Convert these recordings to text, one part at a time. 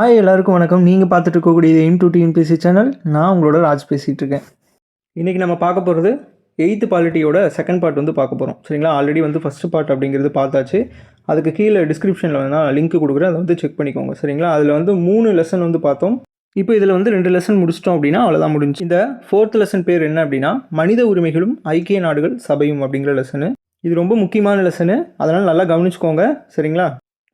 Hi எல்லாருக்கும் வணக்கம். நீங்கள் பார்த்துட்டு இருக்கக்கூடிய எம் டு டிஎன்பிசி சேனல் நான் உங்களோட ராஜ் பேசிகிட்டு இருக்கேன். இன்றைக்கி நம்ம பார்க்க போகிறது எயித்து பாலிட்டியோட செகண்ட் பார்ட் வந்து பார்க்க போகிறோம் சரிங்களா? ஆல்ரெடி வந்து ஃபஸ்ட்டு பார்ட் அப்படிங்கிறது பார்த்தாச்சு. அதுக்கு கீழே டிஸ்கிரிப்ஷனில் வந்து நான் லிங்க் கொடுக்குறேன். அதை வந்து செக் பண்ணிக்கோங்க. சரிங்களா? அதில் வந்து மூணு லெசன் வந்து பார்த்தோம். இப்போ இதில் வந்து ரெண்டு லெசன் முடிச்சிட்டோம் அப்படின்னா அவ்வளோதான் முடிஞ்சு இந்த ஃபோர்த் லெசன் பேர் என்ன அப்படின்னா மனித உரிமைகளும் ஐக்கிய நாடுகள் சபையும் அப்படிங்கிற லெசனு இது ரொம்ப முக்கியமான லெசனு அதனால் நல்லா கவனிச்சுக்கோங்க. சரிங்களா?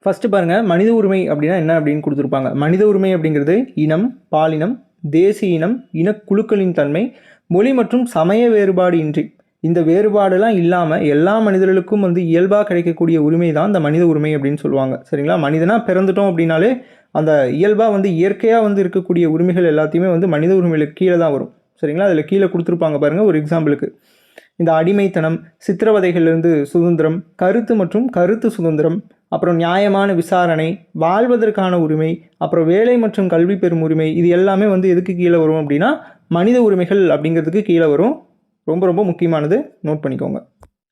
ஃபஸ்ட்டு பாருங்கள் மனித உரிமை அப்படின்னா என்ன அப்படின்னு கொடுத்துருப்பாங்க? மனித உரிமை அப்படிங்கிறது இனம் பாலினம் தேசிய இனம் இனக்குழுக்களின் தன்மை மொழி மற்றும் சமய வேறுபாடு இன்றி. இந்த வேறுபாடெல்லாம் இல்லாமல் எல்லா மனிதர்களுக்கும் வந்து இயல்பாக கிடைக்கக்கூடிய உரிமை தான் இந்த மனித உரிமை அப்படின்னு சொல்லுவாங்க. சரிங்களா? மனிதனாக பிறந்துட்டோம் அப்படின்னாலே அந்த இயல்பாக வந்து இயற்கையாக வந்து இருக்கக்கூடிய உரிமைகள் எல்லாத்தையுமே வந்து மனித உரிமைகளுக்கு கீழே தான் வரும். சரிங்களா? அதில் கீழே கொடுத்துருப்பாங்க பாருங்கள் ஒரு எக்ஸாம்பிளுக்கு இந்த அடிமைத்தனம் சித்திரவதைகளிலிருந்து சுதந்திரம் கருத்து மற்றும் கருத்து சுதந்திரம் அப்புறம் நியாயமான விசாரணை வாழ்வதற்கான உரிமை அப்புறம் வேலை மற்றும் கல்வி பெறும் உரிமை இது எல்லாமே வந்து எதுக்கு கீழே வரும் அப்படின்னா மனித உரிமைகள் அப்படிங்கிறதுக்கு கீழே வரும். ரொம்ப ரொம்ப முக்கியமானது. நோட் பண்ணிக்கோங்க.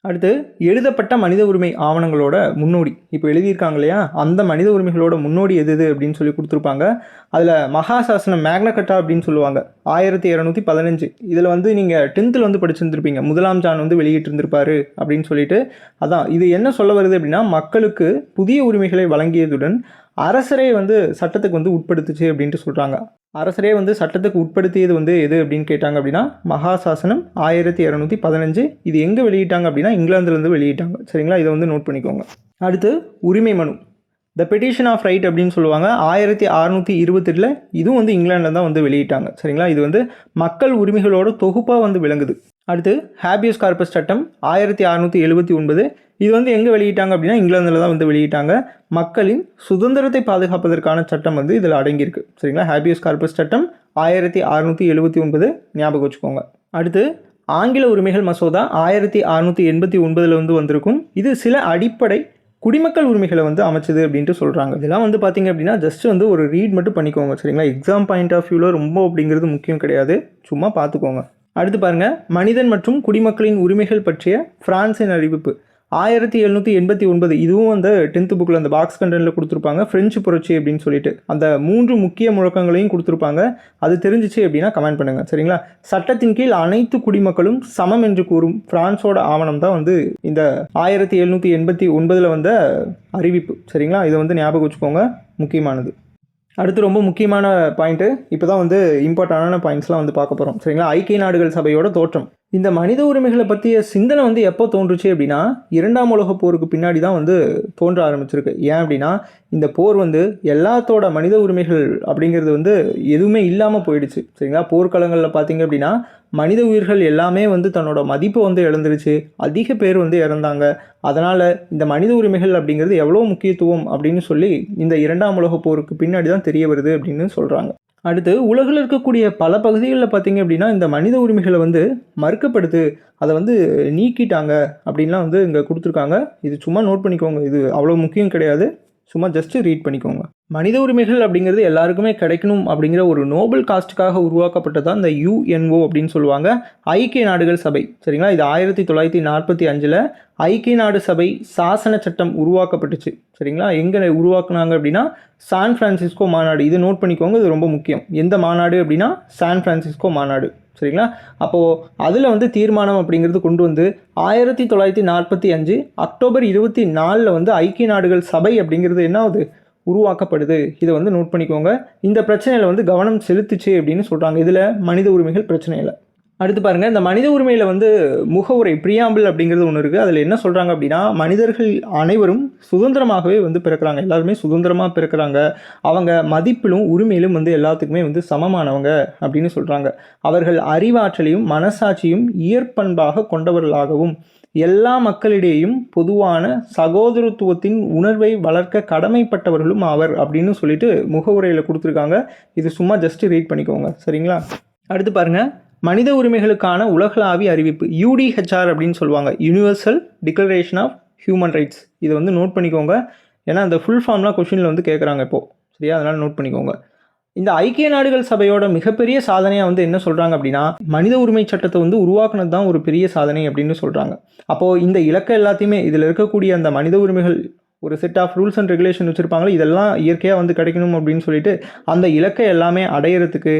அடுத்து எழுதப்பட்ட மனித உரிமை ஆவணங்களோட முன்னோடி. இப்போ எழுதியிருக்காங்க இல்லையா? அந்த மனித உரிமைகளோட முன்னோடி எது எது அப்படின்னு சொல்லி கொடுத்துருப்பாங்க. அதில் மகாசாசனம் மேக்னகட்டா அப்படின்னு சொல்லுவாங்க. ஆயிரத்தி இரநூத்தி பதினஞ்சு. இதில் வந்து நீங்கள் டென்த்தில் வந்து படிச்சிருந்துருப்பீங்க. முதலாம் ஜான் வந்து வெளியிட்டிருந்திருப்பாரு அப்படின்னு சொல்லிட்டு. அதான் இது என்ன சொல்ல வருது அப்படின்னா மக்களுக்கு புதிய உரிமைகளை வழங்கியதுடன் அரசரே வந்து சட்டத்துக்கு வந்து உட்படுத்துச்சு அப்படின்ட்டு சொல்கிறாங்க அரசரே வந்து சட்டத்துக்கு உட்படுத்தியது வந்து எது அப்படின்னு கேட்டாங்க அப்படின்னா மகாசாசனம் ஆயிரத்தி இரநூத்தி பதினஞ்சு. இது எங்கே வெளியிட்டாங்க அப்படின்னா இங்கிலாந்துலேருந்து வெளியிட்டாங்க. சரிங்களா? இதை வந்து நோட் பண்ணிக்கோங்க. அடுத்து உரிமை மனு. த பெட்டிஷன் ஆஃப் ரைட் அப்படின்னு சொல்லுவாங்க. ஆயிரத்தி அறநூற்றி இருபத்தெட்டில் இதுவும் வந்து இங்கிலாண்டில் தான் வந்து வெளியிட்டாங்க. சரிங்களா? இது வந்து மக்கள் உரிமைகளோட தொகுப்பாக வந்து விளங்குது. அடுத்து ஹேபியஸ் கார்பஸ் சட்டம் ஆயிரத்தி அறநூற்றி எழுபத்தி ஒன்பது. இது வந்து எங்கே வெளியிட்டாங்க அப்படின்னா இங்கிலாந்தில் தான் வந்து வெளியிட்டாங்க. மக்களின் சுதந்திரத்தை பாதுகாப்பதற்கான சட்டம் வந்து இதில் அடங்கியிருக்கு. சரிங்களா? ஹேபியஸ் கார்பஸ் சட்டம் ஆயிரத்தி அறநூற்றி எழுபத்தி ஒன்பது. ஞாபகம் வச்சுக்கோங்க. அடுத்து ஆங்கில உரிமைகள் மசோதா ஆயிரத்தி அறநூற்றி எண்பத்தி ஒன்பதில் வந்து வந்திருக்கும். இது சில அடிப்படை குடிமக்கள் உரிமைகளை வந்து அமைச்சது அப்படின்ட்டு சொல்கிறாங்க இதெல்லாம் வந்து பார்த்தீங்க அப்படின்னா ஜஸ்ட் வந்து ஒரு ரீட் மட்டும் பண்ணிக்கோங்க. சரிங்களா? எக்ஸாம் பாயிண்ட் ஆஃப் வியூவில் ரொம்ப அப்படிங்கிறது முக்கியம் கிடையாது. சும்மா பார்த்துக்கோங்க அடுத்து பாருங்கள் மனிதன் மற்றும் குடிமக்களின் உரிமைகள் பற்றிய பிரான்சின் அறிவிப்பு. ஆயிரத்தி எழுநூற்றி எண்பத்தி ஒன்பது இதுவும் அந்த டென்த்து புக்கில் அந்த பாக்ஸ் கண்டனில் கொடுத்துருப்பாங்க. ஃப்ரெஞ்சு புரட்சி அப்படின்னு சொல்லிட்டு. அந்த மூன்று முக்கிய முழக்கங்களையும் கொடுத்துருப்பாங்க. அது தெரிஞ்சிச்சு அப்படின்னா கமெண்ட் பண்ணுங்கள் சரிங்களா? சட்டத்தின் கீழ் அனைத்து குடிமக்களும் சமம் என்று கூறும் ஃப்ரான்ஸோட ஆவணம் தான் வந்து இந்த ஆயிரத்தி எழுநூற்றி எண்பத்தி ஒன்பதில் வந்த அறிவிப்பு. சரிங்களா? இதை வந்து ஞாபகம் வச்சுக்கோங்க. முக்கியமானது. அடுத்து ரொம்ப முக்கியமான பாயிண்ட்டு இப்போ தான் வந்து இம்பார்ட்டண்டான பாயிண்ட்ஸ்லாம் வந்து பார்க்க போகிறோம் சரிங்களா? ஐக்கிய நாடுகள் சபையோட தோற்றம். இந்த மனித உரிமைகளை பற்றிய சிந்தனை வந்து எப்போ தோன்றுச்சு அப்படின்னா இரண்டாம் உலக போருக்கு பின்னாடி தான் வந்து தோன்ற ஆரம்பிச்சிருக்கு. ஏன் அப்படின்னா இந்த போர் வந்து எல்லாத்தோட மனித உரிமைகள் அப்படிங்கிறது வந்து எதுவுமே இல்லாமல் போயிடுச்சு. சரிங்களா? போர்க்களங்களில் பார்த்தீங்க அப்படின்னா மனித உயிர்கள் எல்லாமே வந்து தன்னோட மதிப்பை வந்து இழந்துருச்சு. அதிக பேர் வந்து இறந்தாங்க. அதனால் இந்த மனித உரிமைகள் அப்படிங்கிறது எவ்வளோ முக்கியத்துவம் அப்படின்னு சொல்லி இந்த இரண்டாம் உலக போருக்கு பின்னாடி தான் தெரிய வருது அப்படின்னு சொல்கிறாங்க அடுத்து உலகில் இருக்கக்கூடிய பல பகுதிகளில் பார்த்தீங்க அப்படின்னா இந்த மனித உரிமைகளை வந்து மறுக்கப்படுது. அதை வந்து நீக்கிட்டாங்க அப்படின்லாம் வந்து இங்கே கொடுத்துருக்காங்க. இது சும்மா நோட் பண்ணிக்கோங்க. இது அவ்வளோ முக்கியம் கிடையாது. சும்மா ஜஸ்ட்டு ரீட் பண்ணிக்கோங்க. மனித உரிமைகள் அப்படிங்கிறது எல்லாருக்குமே கிடைக்கணும் அப்படிங்கிற ஒரு நோபல் காஸ்ட்டுக்காக உருவாக்கப்பட்டதான் இந்த யுஎன்ஓ அப்படின்னு சொல்லுவாங்க. ஐக்கிய நாடுகள் சபை. சரிங்களா? இது ஆயிரத்தி தொள்ளாயிரத்தி நாற்பத்தி அஞ்சில் ஐக்கிய நாடு சபை சாசன சட்டம் உருவாக்கப்பட்டுச்சு. சரிங்களா? எங்கே உருவாக்குனாங்க அப்படின்னா சான் ஃப்ரான்சிஸ்கோ மாநாடு. இது நோட் பண்ணிக்கோங்க இது ரொம்ப முக்கியம். எந்த மாநாடு அப்படின்னா? சான் ஃப்ரான்சிஸ்கோ மாநாடு. சரிங்களா? அப்போது அதில் வந்து தீர்மானம் அப்படிங்கிறது கொண்டு வந்து ஆயிரத்தி தொள்ளாயிரத்தி நாற்பத்தி அஞ்சு அக்டோபர் இருபத்தி நாலில் வந்து ஐக்கிய நாடுகள் சபை அப்படிங்கிறது என்ன ஆகுது? உருவாக்கப்படுது. இதை வந்து நோட் பண்ணிக்கோங்க. இந்த பிரச்சனையில் வந்து கவனம் செலுத்துச்சு அப்படின்னு சொல்கிறாங்க இதில் மனித உரிமைகள் பிரச்சனையில். அடுத்து பாருங்கள் இந்த மனித உரிமையில் வந்து முகவுரை பிரியாம்பிள் அப்படிங்கிறது ஒன்று இருக்குது அதில் என்ன சொல்கிறாங்க அப்படின்னா மனிதர்கள் அனைவரும் சுதந்திரமாகவே வந்து பிறக்கிறாங்க. எல்லாருமே சுதந்திரமாக பிறக்கிறாங்க. அவங்க மதிப்பிலும் உரிமையிலும் வந்து எல்லாத்துக்குமே வந்து சமமானவங்க அப்படின்னு சொல்கிறாங்க அவர்கள் அறிவாற்றலையும் மனசாட்சியும் இயற்பண்பாக கொண்டவர்களாகவும் எல்லா மக்களிடையேயும் பொதுவான சகோதரத்துவத்தின் உணர்வை வளர்க்க கடமைப்பட்டவர்களும் அவர் அப்படின்னு சொல்லிட்டு முகவுரையில் கொடுத்துருக்காங்க. இது சும்மா ஜஸ்ட் ரீட் பண்ணிக்கோங்க. சரிங்களா? அடுத்து பாருங்கள் மனித உரிமைகளுக்கான உலகளாவிய அறிவிப்பு யூடிஹெச்ஆர் அப்படின்னு சொல்லுவாங்க. Universal declaration of human rights இதை வந்து நோட் பண்ணிக்கோங்க. ஏன்னா அந்த ஃபுல் ஃபார்ம்லாம் கொஷினில் வந்து கேட்குறாங்க இப்போது சரியா? அதனால் நோட் பண்ணிக்கோங்க. இந்த ஐக்கிய நாடுகள் சபையோட மிகப்பெரிய சாதனையாக வந்து என்ன சொல்கிறாங்க அப்படின்னா மனித உரிமை சட்டத்தை வந்து உருவாக்குனது தான் ஒரு பெரிய சாதனை அப்படின்னு சொல்கிறாங்க அப்போது இந்த இலக்கை எல்லாத்தையுமே இதில் இருக்கக்கூடிய அந்த மனித உரிமைகள் ஒரு set of rules and regulation வச்சுருப்பாங்களோ இதெல்லாம் இயற்கையாக வந்து கிடைக்கணும் அப்படின்னு சொல்லிட்டு அந்த இலக்கை எல்லாமே அடையிறதுக்கு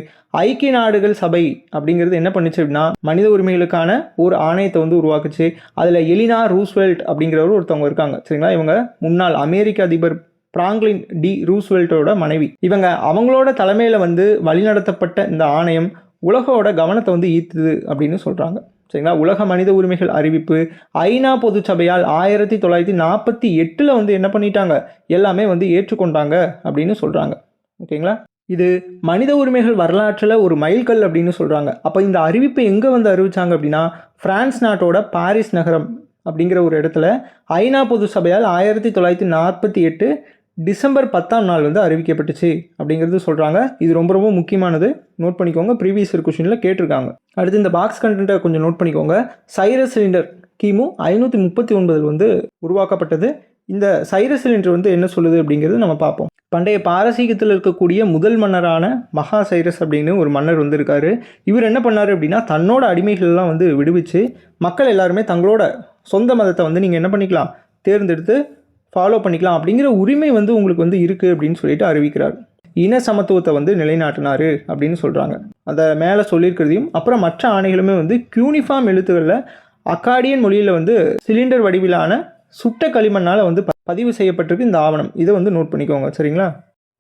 ஐக்கிய நாடுகள் சபை அப்படிங்கிறது என்ன பண்ணுச்சு அப்படின்னா மனித உரிமைகளுக்கான ஒரு ஆணையத்தை வந்து உருவாக்குச்சு. அதில் எலினா ரூஸ்வெல்ட் அப்படிங்கிறவர் ஒருத்தவங்க இருக்காங்க. சரிங்களா? இவங்க முன்னாள் அமெரிக்க அதிபர் பிராங்க்லின் டி ரூஸ்வெல்ட்டோட மனைவி. இவங்க அவங்களோட தலைமையில் வந்து வழிநடத்தப்பட்ட இந்த ஆணையம் உலகோட கவனத்தை வந்து ஈர்த்துது அப்படின்னு சொல்கிறாங்க சரிங்களா? உலக மனித உரிமைகள் அறிவிப்பு ஐநா பொதுச்சபையால் ஆயிரத்தி தொள்ளாயிரத்தி நாற்பத்தி எட்டில் வந்து என்ன பண்ணிட்டாங்க? எல்லாமே வந்து ஏற்றுக்கொண்டாங்க அப்படின்னு சொல்கிறாங்க ஓகேங்களா? இது மனித உரிமைகள் வரலாற்றில் ஒரு மைல்கல் அப்படின்னு சொல்கிறாங்க அப்போ இந்த அறிவிப்பை எங்கே வந்து அறிவிச்சாங்க அப்படின்னா ஃப்ரான்ஸ் நாட்டோட பாரிஸ் நகரம் அப்படிங்கிற ஒரு இடத்துல ஐநா பொது சபையால் ஆயிரத்தி தொள்ளாயிரத்தி நாற்பத்தி எட்டு டிசம்பர் பத்தாம் நாள் வந்து அறிவிக்கப்பட்டுச்சு அப்படிங்கிறது சொல்கிறாங்க இது ரொம்ப ரொம்ப முக்கியமானது. நோட் பண்ணிக்கோங்க. ப்ரீவியஸ் இயர் கொஷினில் கேட்டிருக்காங்க. அடுத்து இந்த பாக்ஸ் கண்டென்ட்டை கொஞ்சம் நோட் பண்ணிக்கோங்க. சைரஸ் சிலிண்டர் கிமு ஐநூற்றி முப்பத்தி ஒன்பதில் வந்து உருவாக்கப்பட்டது. இந்த சைரஸ் சிலிண்டர் வந்து என்ன சொல்லுது அப்படிங்கிறது நம்ம பார்ப்போம். பண்டைய பாரசீகத்தில் இருக்கக்கூடிய முதல் மன்னரான மகா சைரஸ் அப்படின்னு ஒரு மன்னர் வந்திருக்காரு இவர் என்ன பண்ணார் அப்படின்னா தன்னோட அடிமைகள்லாம் வந்து விடுவிச்சு மக்கள் எல்லாருமே தங்களோட சொந்த மதத்தை வந்து நீங்கள் என்ன பண்ணிக்கலாம் தேர்ந்தெடுத்து ஃபாலோ பண்ணிக்கலாம் அப்படிங்கிற உரிமை வந்து உங்களுக்கு வந்து இருக்குது அப்படின்னு சொல்லிட்டு அறிவிக்கிறார். இன சமத்துவத்தை வந்து நிலைநாட்டினார் அப்படின்னு சொல்கிறாங்க அதை மேலே சொல்லியிருக்கிறதையும் அப்புறம் மற்ற ஆணைகளுமே வந்து கியூனிஃபார்ம் எழுத்துக்களில் அக்காடியன் மொழியில் வந்து சிலிண்டர் வடிவிலான சுட்ட களிமண்ணால் வந்து ப- பதிவு செய்யப்பட்டிருக்கு இந்த ஆவணம். இதை வந்து நோட் பண்ணிக்கோங்க சரிங்களா?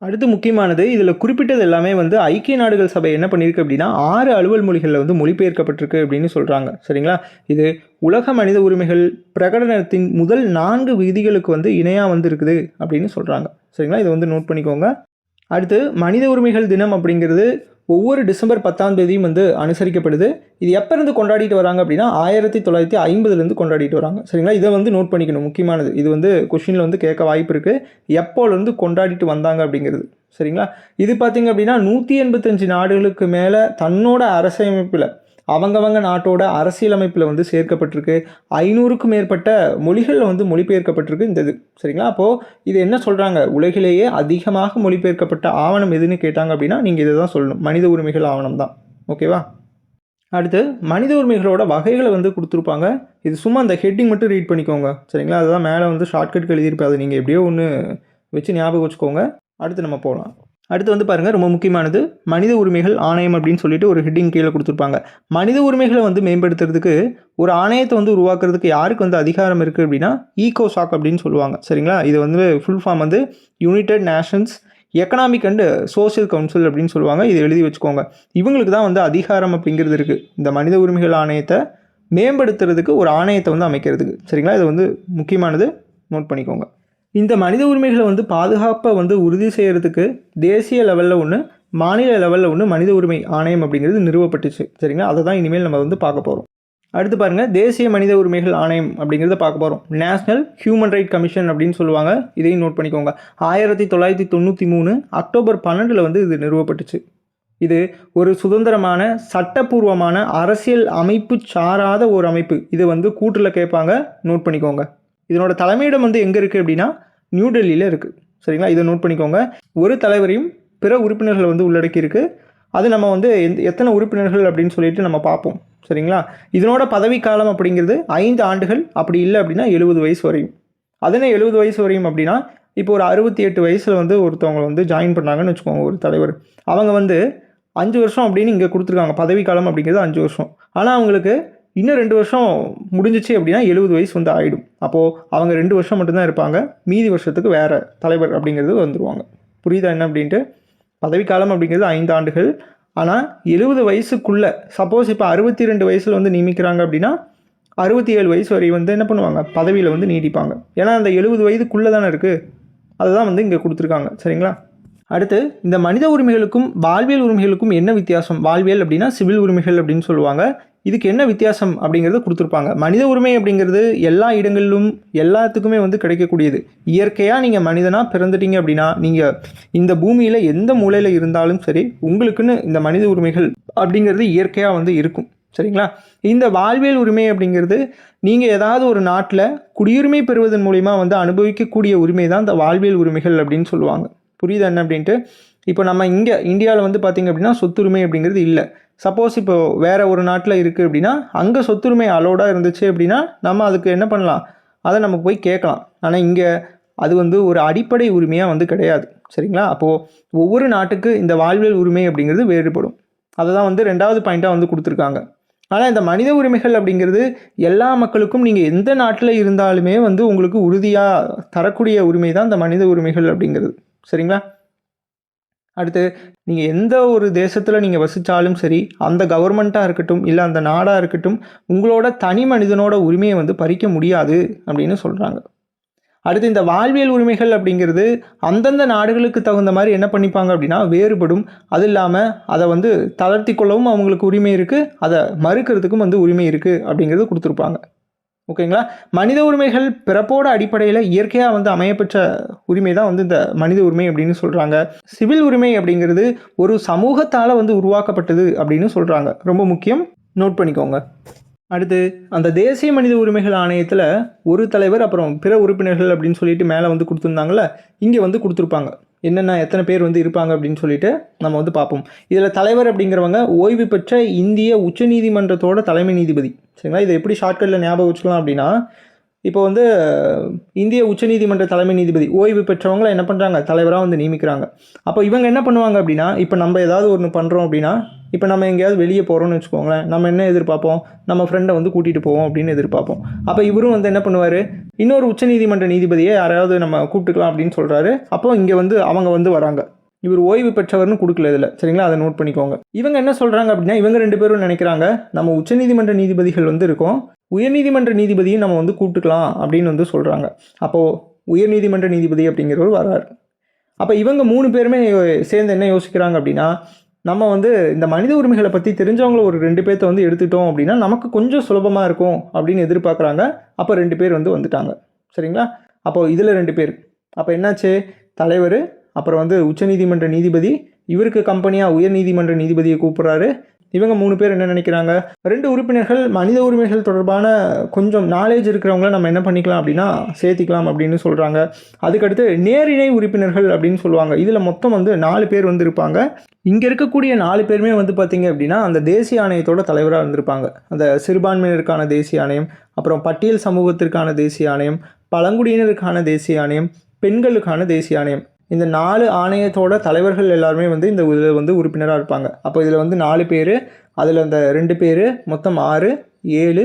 அடுத்து முக்கியமானது இதில் குறிப்பிட்டது எல்லாமே வந்து ஐக்கிய நாடுகள் சபை என்ன பண்ணியிருக்கு அப்படின்னா ஆறு அலுவல் மொழிகளில் வந்து மொழிபெயர்க்கப்பட்டிருக்கு அப்படின்னு சொல்கிறாங்க சரிங்களா? இது உலக மனித உரிமைகள் பிரகடனத்தின் முதல் நான்கு விதிகளுக்கு வந்து இணையாக வந்து இருக்குது அப்படின்னு சொல்கிறாங்க சரிங்களா? இதை வந்து நோட் பண்ணிக்கோங்க. அடுத்து மனித உரிமைகள் தினம் அப்படிங்கிறது ஒவ்வொரு டிசம்பர் பத்தாம் தேதியும் வந்து அனுசரிக்கப்படுது. இது எப்போருந்து கொண்டாடிட்டு வராங்க அப்படின்னா ஆயிரத்தி தொள்ளாயிரத்தி ஐம்பதுலேருந்து கொண்டாடிட்டு வராங்க. சரிங்களா? இதை வந்து நோட் பண்ணிக்கணும். முக்கியமானது. இது வந்து கொஷினில் வந்து கேட்க வாய்ப்பு இருக்குது எப்போலேருந்து கொண்டாடிட்டு வந்தாங்க அப்படிங்கிறது. சரிங்களா? இது பார்த்திங்க அப்படின்னா நூற்றி எண்பத்தஞ்சு நாடுகளுக்கு மேலே தன்னோட அரசமைப்பில் அவங்கவங்க நாட்டோட அரசியலமைப்பில் வந்து சேர்க்கப்பட்டிருக்கு. ஐநூறுக்கும் மேற்பட்ட மொழிகளில் வந்து மொழிபெயர்க்கப்பட்டிருக்கு இந்த இது. சரிங்களா? அப்போது இது என்ன சொல்கிறாங்க உலகிலேயே அதிகமாக மொழிபெயர்க்கப்பட்ட ஆவணம் எதுன்னு கேட்டாங்க அப்படின்னா நீங்கள் இதை தான் சொல்லணும். மனித உரிமைகள் ஆவணம் தான். ஓகேவா? அடுத்து மனித உரிமைகளோட வகைகளை வந்து கொடுத்துருப்பாங்க. இது சும்மா அந்த ஹெட்டிங் மட்டும் ரீட் பண்ணிக்கோங்க. சரிங்களா? அதுதான் மேலே வந்து ஷார்ட்கட் எழுதியிருப்பேன். அதை நீங்கள் எப்படியோ ஒன்று வச்சு ஞாபகம் வச்சுக்கோங்க. அடுத்து நம்ம போகலாம் அடுத்து வந்து பாருங்கள் ரொம்ப முக்கியமானது மனித உரிமைகள் ஆணையம் அப்படின்னு சொல்லிட்டு ஒரு ஹெட்டிங் கீழே கொடுத்துருப்பாங்க. மனித உரிமைகளை வந்து மேம்படுத்துறதுக்கு ஒரு ஆணையத்தை வந்து உருவாக்குறதுக்கு யாருக்கு வந்து அதிகாரம் இருக்குது அப்படின்னா ஈகோ சாக் அப்படின்னு சொல்லுவாங்க. சரிங்களா? இது வந்து ஃபுல் ஃபார்ம் வந்து United Nations economic and social council அப்படின்னு சொல்லுவாங்க. இது எழுதி வச்சுக்கோங்க. இவங்களுக்கு தான் வந்து அதிகாரம் அப்படிங்கிறது இருக்குது இந்த மனித உரிமைகள் ஆணையத்தை மேம்படுத்துறதுக்கு ஒரு ஆணையத்தை வந்து அமைக்கிறதுக்கு. சரிங்களா? இது வந்து முக்கியமானது நோட் பண்ணிக்கோங்க. இந்த மனித உரிமைகளை வந்து பாதுகாப்பை வந்து உறுதி செய்கிறதுக்கு தேசிய லெவலில் ஒன்று மாநில லெவலில் ஒன்று மனித உரிமை ஆணையம் அப்படிங்கிறது நிறுவப்பட்டுச்சு. சரிங்களா? அதை தான் இனிமேல் நம்ம வந்து பார்க்க போகிறோம் அடுத்து பாருங்கள் தேசிய மனித உரிமைகள் ஆணையம் அப்படிங்கிறத பார்க்க போகிறோம் நேஷ்னல் ஹியூமன் ரைட் கமிஷன் அப்படின்னு சொல்லுவாங்க. இதையும் நோட் பண்ணிக்கோங்க. ஆயிரத்தி தொள்ளாயிரத்தி தொண்ணூற்றி மூணு அக்டோபர் பன்னெண்டில் வந்து இது நிறுவப்பட்டுச்சு. இது ஒரு சுதந்திரமான சட்டப்பூர்வமான அரசியல் அமைப்பு சாராத ஒரு அமைப்பு. இது வந்து கூட்டில் கேட்பாங்க. நோட் பண்ணிக்கோங்க. இதனோட தலைமையிடம் வந்து எங்கே இருக்குது அப்படின்னா நியூ டெல்லியில் இருக்குது சரிங்களா? இதை நோட் பண்ணிக்கோங்க. ஒரு தலைவரையும் பிற உறுப்பினர்கள் வந்து உள்ளடக்கி இருக்குது அது நம்ம வந்து எந்த எத்தனை உறுப்பினர்கள் அப்படின்னு சொல்லிட்டு நம்ம பார்ப்போம். சரிங்களா? இதனோட பதவிக்காலம் அப்படிங்கிறது ஐந்து ஆண்டுகள். அப்படி இல்லை அப்படின்னா எழுபது வயசு வரையும். அதனே எழுபது வயசு வரையும் அப்படின்னா இப்போ ஒரு அறுபத்தி எட்டு வயசில் வந்து ஒருத்தவங்க வந்து ஜாயின் பண்ணாங்கன்னு வச்சுக்கோங்க ஒரு தலைவர். அவங்க வந்து அஞ்சு வருஷம் அப்படின்னு இங்கே கொடுத்துருக்காங்க. பதவிக்காலம் அப்படிங்கிறது அஞ்சு வருஷம். ஆனால் அவங்களுக்கு இன்னும் ரெண்டு வருஷம் முடிஞ்சிச்சு அப்படின்னா எழுபது வயசு வந்து ஆகிடும் அப்போது அவங்க ரெண்டு வருஷம் மட்டும்தான் இருப்பாங்க. மீதி வருஷத்துக்கு வேறு தலைவர் அப்படிங்கிறது வந்துடுவாங்க புரியுதா என்ன அப்படின்ட்டு? பதவிக்காலம் அப்படிங்கிறது ஐந்து ஆண்டுகள். ஆனால் எழுபது வயசுக்குள்ளே சப்போஸ் இப்போ அறுபத்தி ரெண்டு வயசில் வந்து நியமிக்கிறாங்க அப்படின்னா அறுபத்தி ஏழு வயசு வரை வந்து என்ன பண்ணுவாங்க? பதவியில் வந்து நீடிப்பாங்க. ஏன்னா அந்த எழுபது வயதுக்குள்ளே தானே இருக்குது அதுதான் வந்து இங்கே கொடுத்துருக்காங்க. சரிங்களா? அடுத்து இந்த மனித உரிமைகளுக்கும் வாழ்வியல் உரிமைகளுக்கும் என்ன வித்தியாசம்? வாழ்வியல் அப்படின்னா சிவில் உரிமைகள் அப்படின்னு சொல்லுவாங்க. இதுக்கு என்ன வித்தியாசம் அப்படிங்கிறத கொடுத்துருப்பாங்க. மனித உரிமை அப்படிங்கிறது எல்லா இடங்களிலும் எல்லாத்துக்குமே வந்து கிடைக்கக்கூடியது. இயற்கையாக நீங்கள் மனிதனாக பிறந்துட்டீங்க அப்படின்னா நீங்கள் இந்த பூமியில் எந்த மூலையில் இருந்தாலும் சரி உங்களுக்குன்னு இந்த மனித உரிமைகள் அப்படிங்கிறது இயற்கையாக வந்து இருக்கும். சரிங்களா? இந்த வாழ்வியல் உரிமை அப்படிங்கிறது நீங்கள் ஏதாவது ஒரு நாட்டில் குடியுரிமை பெறுவதன் மூலிமா வந்து அனுபவிக்கக்கூடிய உரிமை தான் இந்த வாழ்வியல் உரிமைகள் அப்படின்னு சொல்லுவாங்க. புரியுது என்ன அப்படின்ட்டு? இப்போ நம்ம இங்கே இந்தியாவில் வந்து பார்த்திங்க அப்படின்னா சொத்துரிமை அப்படிங்கிறது இல்லை. சப்போஸ் இப்போ வேறு ஒரு நாட்டில் இருக்குது அப்படின்னா அங்கே சொத்துரிமை அலோடாக இருந்துச்சு அப்படின்னா நம்ம அதுக்கு என்ன பண்ணலாம்? அதை நம்ம போய் கேட்கலாம். ஆனால் இங்கே அது வந்து ஒரு அடிப்படை உரிமையாக வந்து கிடையாது. சரிங்களா? அப்போது ஒவ்வொரு நாட்டுக்கு இந்த வாழ்வியல் உரிமை அப்படிங்கிறது வேறுபடும். அதை தான் வந்து ரெண்டாவது பாயிண்ட்டாக வந்து கொடுத்துருக்காங்க. ஆனால் இந்த மனித உரிமைகள் அப்படிங்கிறது எல்லா மக்களுக்கும் நீங்கள் எந்த நாட்டில் இருந்தாலுமே வந்து உங்களுக்கு உறுதியாக தரக்கூடிய உரிமை தான் இந்த மனித உரிமைகள் அப்படிங்கிறது. சரிங்களா? அடுத்து நீங்கள் எந்த ஒரு தேசத்தில் நீங்கள் வசித்தாலும் சரி அந்த கவர்மெண்ட்டாக இருக்கட்டும் இல்லை அந்த நாடாக இருக்கட்டும் உங்களோட தனி மனிதனோட உரிமையை வந்து பறிக்க முடியாது அப்படின்னு சொல்கிறாங்க அடுத்து இந்த வாழ்வியல் உரிமைகள் அப்படிங்கிறது அந்தந்த நாடுகளுக்கு தகுந்த மாதிரி என்ன பண்ணிப்பாங்க அப்படின்னா வேறுபடும். அது இல்லாமல் அதை வந்து தளர்த்தி கொள்ளவும் அவங்களுக்கு உரிமை இருக்குது அதை மறுக்கிறதுக்கும் வந்து உரிமை இருக்குது அப்படிங்கிறது கொடுத்துருப்பாங்க. ஓகேங்களா? மனித உரிமைகள் பிறப்போட அடிப்படையில் இயற்கையாக வந்து அமையப்பெற்ற உரிமை தான் வந்து இந்த மனித உரிமை அப்படின்னு சொல்கிறாங்க சிவில் உரிமை அப்படிங்கிறது ஒரு சமூகத்தால் வந்து உருவாக்கப்பட்டது அப்படின்னு சொல்கிறாங்க ரொம்ப முக்கியம். நோட் பண்ணிக்கோங்க. அடுத்து அந்த தேசிய மனித உரிமைகள் ஆணையத்தில் ஒரு தலைவர் அப்புறம் பிற உறுப்பினர்கள் அப்படின்னு சொல்லிட்டு மேலே வந்து கொடுத்துருந்தாங்கல்ல இங்கே வந்து கொடுத்துருப்பாங்க. என்னென்ன எத்தனை பேர் வந்து இருப்பாங்க அப்படின்னு சொல்லிட்டு நம்ம வந்து பார்ப்போம். இதில் தலைவர் அப்படிங்கிறவங்க ஓய்வு பெற்ற இந்திய உச்சநீதிமன்றத்தோட தலைமை நீதிபதி. சரிங்களா? இதை எப்படி ஷார்ட்கட்டில் ஞாபகம் வச்சுக்கலாம் அப்படின்னா இப்போ வந்து இந்திய உச்சநீதிமன்ற தலைமை நீதிபதி ஓய்வு பெற்றவங்கள என்ன பண்ணுறாங்க தலைவராக வந்து நியமிக்கிறாங்க. அப்போ இவங்க என்ன பண்ணுவாங்க அப்படின்னா இப்போ நம்ம ஏதாவது ஒன்று பண்ணுறோம் அப்படின்னா இப்போ நம்ம எங்கேயாவது வெளியே போகிறோம்னு வச்சுக்கோங்களேன் நம்ம என்ன எதிர்பார்ப்போம்? நம்ம ஃப்ரெண்டை வந்து கூட்டிகிட்டு போவோம் அப்படின்னு எதிர்பார்ப்போம். அப்போ இவரும் வந்து என்ன பண்ணுவார்? இன்னொரு உச்சநீதிமன்ற நீதிபதியை யாராவது நம்ம கூப்பிட்டுக்கலாம் அப்படின்னு சொல்கிறாரு அப்போ இங்கே வந்து அவங்க வந்து வராங்க. இவர் ஓய்வு பெற்றவர்னு கொடுக்கல இதில். சரிங்களா? அதை நோட் பண்ணிக்கோங்க. இவங்க என்ன சொல்கிறாங்க அப்படின்னா இவங்க ரெண்டு பேரும் நினைக்கிறாங்க நம்ம உச்சநீதிமன்ற நீதிபதிகள் வந்து இருக்கோம். உயர்நீதிமன்ற நீதிபதியும் நம்ம வந்து கூப்பிட்டுக்கலாம் அப்படின்னு வந்து சொல்கிறாங்க அப்போது உயர்நீதிமன்ற நீதிபதி அப்படிங்கிறவர் வர்றார். அப்போ இவங்க மூணு பேருமே சேர்ந்து என்ன யோசிக்கிறாங்க அப்படின்னா நம்ம வந்து இந்த மனித உரிமைகளை பற்றி தெரிஞ்சவங்கள ஒரு ரெண்டு பேர்த்த வந்து எடுத்துட்டோம் அப்படின்னா நமக்கு கொஞ்சம் சுலபமாக இருக்கும் அப்படின்னு எதிர்பார்க்குறாங்க. அப்போ ரெண்டு பேர் வந்து வந்துட்டாங்க. சரிங்களா? அப்போது இதில் ரெண்டு பேர். அப்போ என்னாச்சு? தலைவர் அப்புறம் வந்து உச்சநீதிமன்ற நீதிபதி இவருக்கு கம்பெனியாக உயர்நீதிமன்ற நீதிபதியை கூப்பிட்றாரு. இவங்க மூணு பேர் என்ன நினைக்கிறாங்க? ரெண்டு உறுப்பினர்கள் மனித உரிமைகள் தொடர்பான கொஞ்சம் நாலேஜ் இருக்கிறவங்கள நம்ம என்ன பண்ணிக்கலாம் அப்படின்னா சேர்த்திக்கலாம் அப்படின்னு சொல்கிறாங்க அதுக்கடுத்து நேரிணை உறுப்பினர்கள் அப்படின்னு சொல்லுவாங்க. இதில் மொத்தம் வந்து நாலு பேர் வந்து இருப்பாங்க. இங்கே இருக்கக்கூடிய நாலு பேருமே வந்து பார்த்திங்க அப்படின்னா அந்த தேசிய ஆணையத்தோட தலைவராக இருந்திருப்பாங்க. அந்த சிறுபான்மையினருக்கான தேசிய ஆணையம் அப்புறம் பட்டியல் சமூகத்திற்கான தேசிய ஆணையம் பழங்குடியினருக்கான தேசிய ஆணையம் பெண்களுக்கான தேசிய ஆணையம். இந்த நாலு ஆணையத்தோட தலைவர்கள் எல்லாருமே வந்து இந்த இதில் வந்து உறுப்பினராக இருப்பாங்க. அப்போ இதில் வந்து நாலு பேர் அதில் அந்த ரெண்டு பேர் மொத்தம் ஆறு ஏழு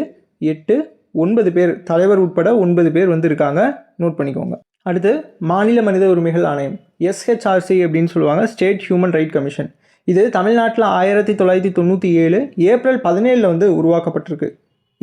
எட்டு ஒன்பது பேர் தலைவர் உட்பட ஒன்பது பேர் வந்து இருக்காங்க. நோட் பண்ணிக்கோங்க. அடுத்து மாநில மனித உரிமைகள் ஆணையம் எஸ்ஹெச்ஆர்சி அப்படின்னு சொல்லுவாங்க ஸ்டேட் ஹியூமன் ரைட் கமிஷன் இது தமிழ்நாட்டில் ஆயிரத்தி தொள்ளாயிரத்தி தொண்ணூற்றி ஏழு ஏப்ரல் பதினேழில் வந்து உருவாக்கப்பட்டிருக்கு.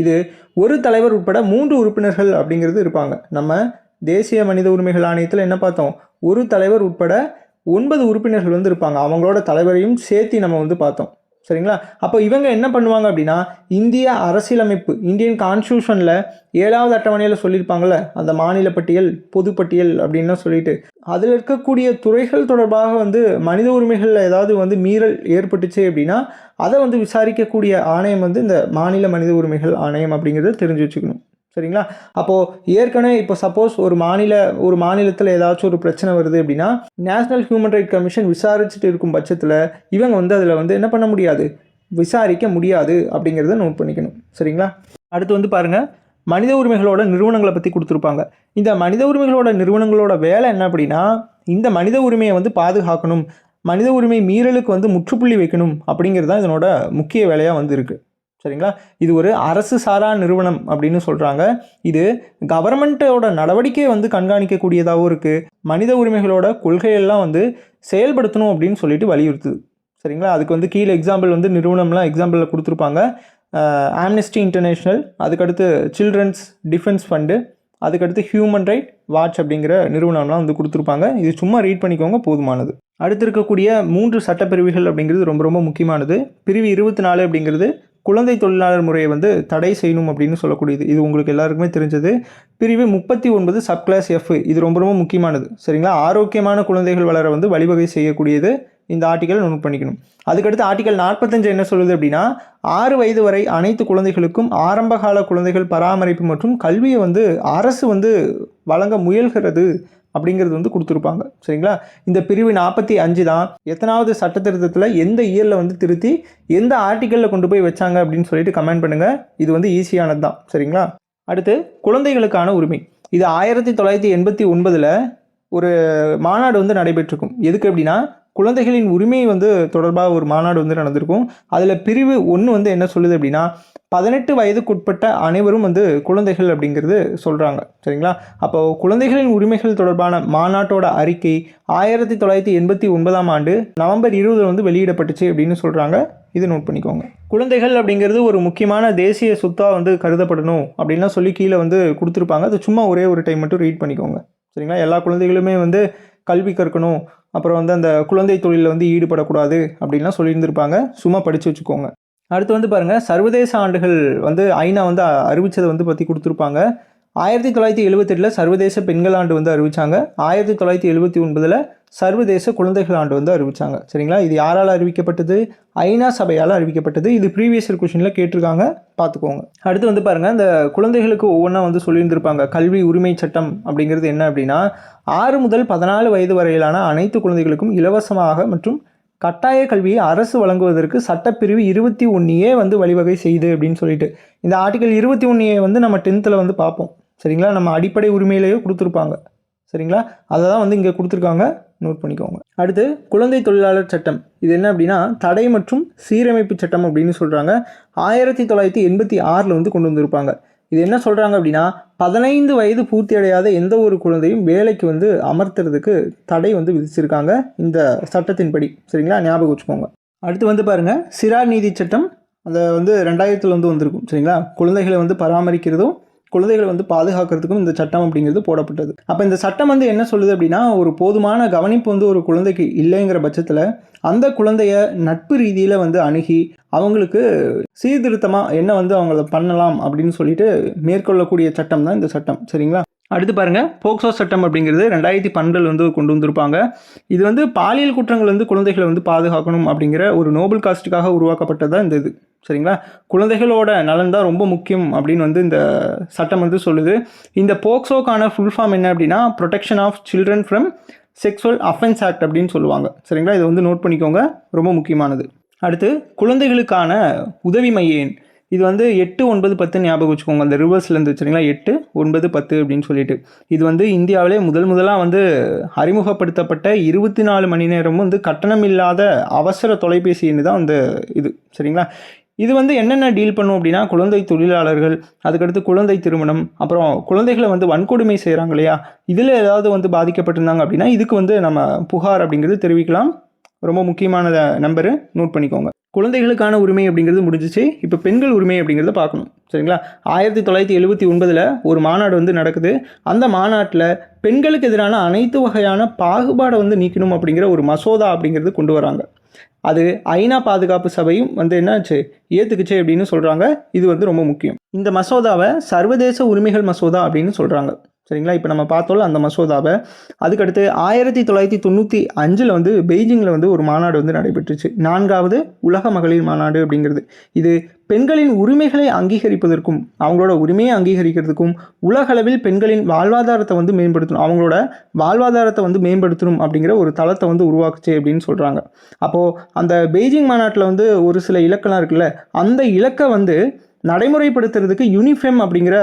இது ஒரு தலைவர் உட்பட மூன்று உறுப்பினர்கள் அப்படிங்கிறது இருப்பாங்க. நம்ம தேசிய மனித உரிமைகள் ஆணையத்தில் என்ன பார்த்தோம்? ஒரு தலைவர் உட்பட ஒன்பது உறுப்பினர்கள் வந்து இருப்பாங்க. அவங்களோட தலைவரையும் சேர்த்து நம்ம வந்து பார்த்தோம். சரிங்களா? அப்போ இவங்க என்ன பண்ணுவாங்க அப்படின்னா இந்திய அரசியலமைப்பு இந்தியன் கான்ஸ்டியூஷனில் ஏழாவது அட்டவணையில் சொல்லியிருப்பாங்கள்ல அந்த மாநில பட்டியல் பொதுப்பட்டியல் அப்படின்லாம் சொல்லிட்டு அதில் இருக்கக்கூடிய துறைகள் தொடர்பாக வந்து மனித உரிமைகளில் ஏதாவது வந்து மீறல் ஏற்பட்டுச்சு அப்படின்னா அதை வந்து விசாரிக்கக்கூடிய ஆணையம் வந்து இந்த மாநில மனித உரிமைகள் ஆணையம் அப்படிங்கிறத தெரிஞ்சு வச்சுக்கணும். சரிங்களா? அப்போது ஏற்கனவே இப்போ சப்போஸ் ஒரு மாநில ஒரு மாநிலத்தில் ஏதாச்சும் ஒரு பிரச்சனை வருது அப்படின்னா நேஷ்னல் ஹியூமன் ரைட் கமிஷன் விசாரிச்சுட்டு இருக்கும் பட்சத்தில் இவங்க வந்து அதில் வந்து என்ன பண்ண முடியாது? விசாரிக்க முடியாது அப்படிங்கிறத நோட் பண்ணிக்கணும். சரிங்களா? அடுத்து வந்து பாருங்கள் மனித உரிமைகளோட நிறுவனங்களை பற்றி கொடுத்துருப்பாங்க. இந்த மனித உரிமைகளோட நிறுவனங்களோட வேலை என்ன அப்படின்னா இந்த மனித உரிமையை வந்து பாதுகாக்கணும். மனித உரிமை மீறலுக்கு வந்து முற்றுப்புள்ளி வைக்கணும் அப்படிங்கிறது தான் இதனோட முக்கிய வேலையாக வந்து இருக்குது சரிங்களா? இது ஒரு அரசு சாரா நிறுவனம் அப்படின்னு சொல்கிறாங்க இது கவர்மெண்ட்டோட நடவடிக்கையை வந்து கண்காணிக்கக்கூடியதாகவும் இருக்குது மனித உரிமைகளோட கொள்கையெல்லாம் வந்து செயல்படுத்தணும் அப்படின்னு சொல்லிட்டு வலியுறுத்துது. சரிங்களா? அதுக்கு வந்து கீழே எக்ஸாம்பிள் வந்து நிறுவனம்லாம் எக்ஸாம்பிளில் கொடுத்துருப்பாங்க. ஆம்னஸ்டி இன்டர்நேஷ்னல் அதுக்கடுத்து சில்ட்ரன்ஸ் டிஃபென்ஸ் ஃபண்டு அதுக்கடுத்து ஹியூமன் ரைட் வாட்ச் அப்படிங்கிற நிறுவனம்லாம் வந்து கொடுத்துருப்பாங்க. இது சும்மா ரீட் பண்ணிக்கோங்க போதுமானது. அடுத்து இருக்கக்கூடிய மூன்று சட்டப்பிரிவுகள் அப்படிங்கிறது ரொம்ப ரொம்ப முக்கியமானது. பிரிவு இருபத்தி நாலு அப்படிங்கிறது குழந்தை தொழிலாளர் முறையை வந்து தடை செய்யணும் அப்படின்னு சொல்லக்கூடியது. இது உங்களுக்கு எல்லாருக்குமே தெரிஞ்சது. பிரிவு முப்பத்தி ஒன்பது சப் கிளாஸ் எஃப் இது ரொம்ப ரொம்ப முக்கியமானது. சரிங்களா? ஆரோக்கியமான குழந்தைகள் வளர வந்து வழிவகை செய்யக்கூடியது. இந்த ஆர்டிக்கல் நோட் பண்ணிக்கணும். அதுக்கடுத்து ஆர்டிக்கல் நாற்பத்தஞ்சு என்ன சொல்லுது அப்படின்னா ஆறு வயது வரை அனைத்து குழந்தைகளுக்கும் ஆரம்பகால குழந்தைகள் பராமரிப்பு மற்றும் கல்வியை வந்து அரசு வந்து வழங்க முயல்கிறது. அப்படிங்கிறது வந்து கொடுத்துருப்பாங்க. சரிங்களா? இந்த பிரிவு நாற்பத்தி அஞ்சு தான் எத்தனாவது சட்ட திருத்தத்தில் எந்த இயரில் வந்து திருத்தி எந்த ஆர்டிக்கலில் கொண்டு போய் வச்சாங்க அப்படின்னு சொல்லிட்டு கமெண்ட் பண்ணுங்கள் இது வந்து ஈஸியானது தான். சரிங்களா? அடுத்து குழந்தைகளுக்கான உரிமை. இது ஆயிரத்தி தொள்ளாயிரத்தி எண்பத்தி ஒன்பதில் ஒரு மாநாடு வந்து நடைபெற்றிருக்கும். எதுக்கு அப்படின்னா குழந்தைகளின் உரிமை வந்து தொடர்பாக ஒரு மாநாடு வந்து நடந்திருக்கும். அதில் பிரிவு ஒன்று வந்து என்ன சொல்லுது அப்படின்னா பதினெட்டு வயதுக்குட்பட்ட அனைவரும் வந்து குழந்தைகள் அப்படிங்கிறது சொல்கிறாங்க சரிங்களா? அப்போ குழந்தைகளின் உரிமைகள் தொடர்பான மாநாட்டோட அறிக்கை ஆயிரத்தி தொள்ளாயிரத்தி எண்பத்தி ஒன்பதாம் ஆண்டு நவம்பர் இருபதில் வந்து வெளியிடப்பட்டுச்சு அப்படின்னு சொல்கிறாங்க இது நோட் பண்ணிக்கோங்க. குழந்தைகள் அப்படிங்கிறது ஒரு முக்கியமான தேசிய சொத்தாக வந்து கருதப்படணும் அப்படின்லாம் சொல்லி கீழே வந்து கொடுத்துருப்பாங்க. அது சும்மா ஒரே ஒரு டைம் மட்டும் ரீட் பண்ணிக்கோங்க. சரிங்களா? எல்லா குழந்தைகளுமே வந்து கல்வி கற்கணும். அப்புறம் வந்து அந்த குழந்தை தொழிலில் வந்து ஈடுபடக்கூடாது அப்படின்லாம் சொல்லியிருந்திருப்பாங்க. சும்மா படித்து வச்சுக்கோங்க. அடுத்து வந்து பாருங்கள் சர்வதேச ஆண்டுகள் வந்து ஐநா வந்து அறிவித்ததை வந்து பற்றி கொடுத்துருப்பாங்க. ஆயிரத்தி தொள்ளாயிரத்தி எழுபத்தெட்டில் சர்வதேச பெண்கள் ஆண்டு வந்து அறிவித்தாங்க ஆயிரத்தி தொள்ளாயிரத்தி எழுபத்தி ஒன்பதில் சர்வதேச குழந்தைகள் ஆண்டு வந்து அறிவித்தாங்க சரிங்களா? இது யாரால் அறிவிக்கப்பட்டது? ஐநா சபையால் அறிவிக்கப்பட்டது. இது ப்ரீவியஸ் கொஷினில் கேட்டிருக்காங்க. பார்த்துக்கோங்க அடுத்து வந்து பாருங்கள் இந்த குழந்தைகளுக்கு ஒவ்வொன்றா வந்து சொல்லியிருந்திருப்பாங்க. கல்வி உரிமை சட்டம் அப்படிங்கிறது என்ன அப்படின்னா ஆறு முதல் பதினாலு வயது வரையிலான அனைத்து குழந்தைகளுக்கும் இலவசமாக மற்றும் கட்டாய கல்வியை அரசு வழங்குவதற்கு சட்டப்பிரிவு இருபத்தி ஒன்றியே வந்து வழிவகை செய்யுது அப்படின்னு சொல்லிட்டு. இந்த ஆர்டிகல் இருபத்தி ஒன்றியை வந்து நம்ம டென்த்தில் வந்து பார்ப்போம். சரிங்களா? நம்ம அடிப்படை உரிமையிலேயே கொடுத்துருப்பாங்க. சரிங்களா? அதை தான் வந்து இங்கே கொடுத்துருக்காங்க. நோட் பண்ணிக்கோங்க. அடுத்து குழந்தை தொழிலாளர் சட்டம். இது என்ன அப்படின்னா தடை மற்றும் சீரமைப்பு சட்டம் அப்படின்னு சொல்கிறாங்க ஆயிரத்தி தொள்ளாயிரத்தி எண்பத்தி ஆறில் வந்து கொண்டு வந்திருப்பாங்க. இது என்ன சொல்கிறாங்க அப்படின்னா பதினைந்து வயது பூர்த்தி அடையாத எந்த ஒரு குழந்தையும் வேலைக்கு வந்து அமர்த்துறதுக்கு தடை வந்து விதிச்சிருக்காங்க இந்த சட்டத்தின்படி. சரிங்களா? ஞாபகம் வச்சுக்கோங்க. அடுத்து வந்து பாருங்கள் சிறார் நீதி சட்டம் அதை வந்து ரெண்டாயிரத்தில் வந்து வந்திருக்கும். சரிங்களா? குழந்தைகளை வந்து பராமரிக்கிறதும் குழந்தைகளை வந்து பாதுகாக்கிறதுக்கும் இந்த சட்டம் அப்படிங்கிறது போடப்பட்டது. அப்போ இந்த சட்டம் வந்து என்ன சொல்லுது அப்படின்னா ஒரு போதுமான கவனிப்பு வந்து ஒரு குழந்தைக்கு இல்லைங்கிற பட்சத்தில் அந்த குழந்தைய நட்பு ரீதியில் வந்து அணுகி அவங்களுக்கு சீர்திருத்தமாக என்ன வந்து அவங்கள பண்ணலாம் அப்படின்னு சொல்லிட்டு மேற்கொள்ளக்கூடிய சட்டம் தான் இந்த சட்டம். சரிங்களா? அடுத்து பாருங்கள் போக்சோ சட்டம் அப்படிங்கிறது ரெண்டாயிரத்தி பன்னெண்டில் வந்து கொண்டு வந்திருப்பாங்க. இது வந்து பாலியல் குற்றங்கள் வந்து குழந்தைகளை வந்து பாதுகாக்கணும் அப்படிங்கிற ஒரு நோபல் காஸ்ட்டுக்காக உருவாக்கப்பட்டதாக இந்த இது. சரிங்களா? குழந்தைகளோட நலன் தான் ரொம்ப முக்கியம் அப்படின்னு வந்து இந்த சட்டம் வந்து சொல்லுது. இந்த போக்சோக்கான ஃபுல் ஃபார்ம் என்ன அப்படின்னா protection of children from sexual offence act அப்படின்னு சொல்லுவாங்க. சரிங்களா? இதை வந்து நோட் பண்ணிக்கோங்க. ரொம்ப முக்கியமானது. அடுத்து குழந்தைகளுக்கான உதவி மையன் இது வந்து எட்டு ஒன்பது பத்து ஞாபகம் வச்சுக்கோங்க. அந்த ரிவர்ஸ்லேருந்து வச்சுருங்களா எட்டு ஒன்பது பத்து அப்படின்னு சொல்லிட்டு. இது வந்து இந்தியாவிலே முதல் முதலாக வந்து அறிமுகப்படுத்தப்பட்ட இருபத்தி நாலு மணி நேரமும் வந்து கட்டணம் இல்லாத அவசர தொலைபேசி எண்ணு தான் அந்த இது. சரிங்களா? இது வந்து என்னென்ன டீல் பண்ணும் அப்படின்னா குழந்தை தொழிலாளர்கள் அதுக்கடுத்து குழந்தை திருமணம் அப்புறம் குழந்தைகளை வந்து வன்கொடுமை செய்கிறாங்க இல்லையா? இதில் ஏதாவது வந்து பாதிக்கப்பட்டிருந்தாங்க அப்படின்னா இதுக்கு வந்து நம்ம புகார் அப்படிங்கிறது தெரிவிக்கலாம். ரொம்ப முக்கியமான நம்பரு நோட் பண்ணிக்கோங்க. குழந்தைகளுக்கான உரிமை அப்படிங்கிறது முடிஞ்சிச்சு. இப்போ பெண்கள் உரிமை அப்படிங்கிறத பார்க்கணும். சரிங்களா? ஆயிரத்தி தொள்ளாயிரத்தி எழுபத்தி ஒன்பதில் ஒரு மாநாடு வந்து நடக்குது. அந்த மாநாட்டில் பெண்களுக்கு எதிரான அனைத்து வகையான பாகுபாடை வந்து நீக்கணும் அப்படிங்கிற ஒரு மசோதா அப்படிங்கிறது கொண்டு வராங்க. அது ஐநா பாதுகாப்பு சபையும் வந்து என்னாச்சு? ஏற்றுக்குச்சு அப்படின்னு சொல்கிறாங்க இது வந்து ரொம்ப முக்கியம். இந்த மசோதாவை சர்வதேச உரிமைகள் மசோதா அப்படின்னு சொல்கிறாங்க சரிங்களா? இப்போ நம்ம பார்த்தோம்ல அந்த மசோதாவை. அதுக்கடுத்து ஆயிரத்தி தொள்ளாயிரத்தி தொண்ணூற்றி அஞ்சில் வந்து பெய்ஜிங்கில் வந்து ஒரு மாநாடு வந்து நடைபெற்றுச்சு. நான்காவது உலக மகளிர் மாநாடு அப்படிங்கிறது. இது பெண்களின் உரிமைகளை அங்கீகரிப்பதற்கும் அவங்களோட உரிமையை அங்கீகரிக்கிறதுக்கும் உலகளவில் பெண்களின் வாழ்வாதாரத்தை வந்து மேம்படுத்தணும். அவங்களோட வாழ்வாதாரத்தை வந்து மேம்படுத்தணும் அப்படிங்கிற ஒரு தளத்தை வந்து உருவாக்குச்சு அப்படின்னு சொல்கிறாங்க அப்போது அந்த பெய்ஜிங் மாநாட்டில் வந்து ஒரு சில இலக்கெல்லாம் இருக்குல்ல அந்த இலக்கை வந்து நடைமுறைப்படுத்துறதுக்கு யூனிஃபெம் அப்படிங்கிற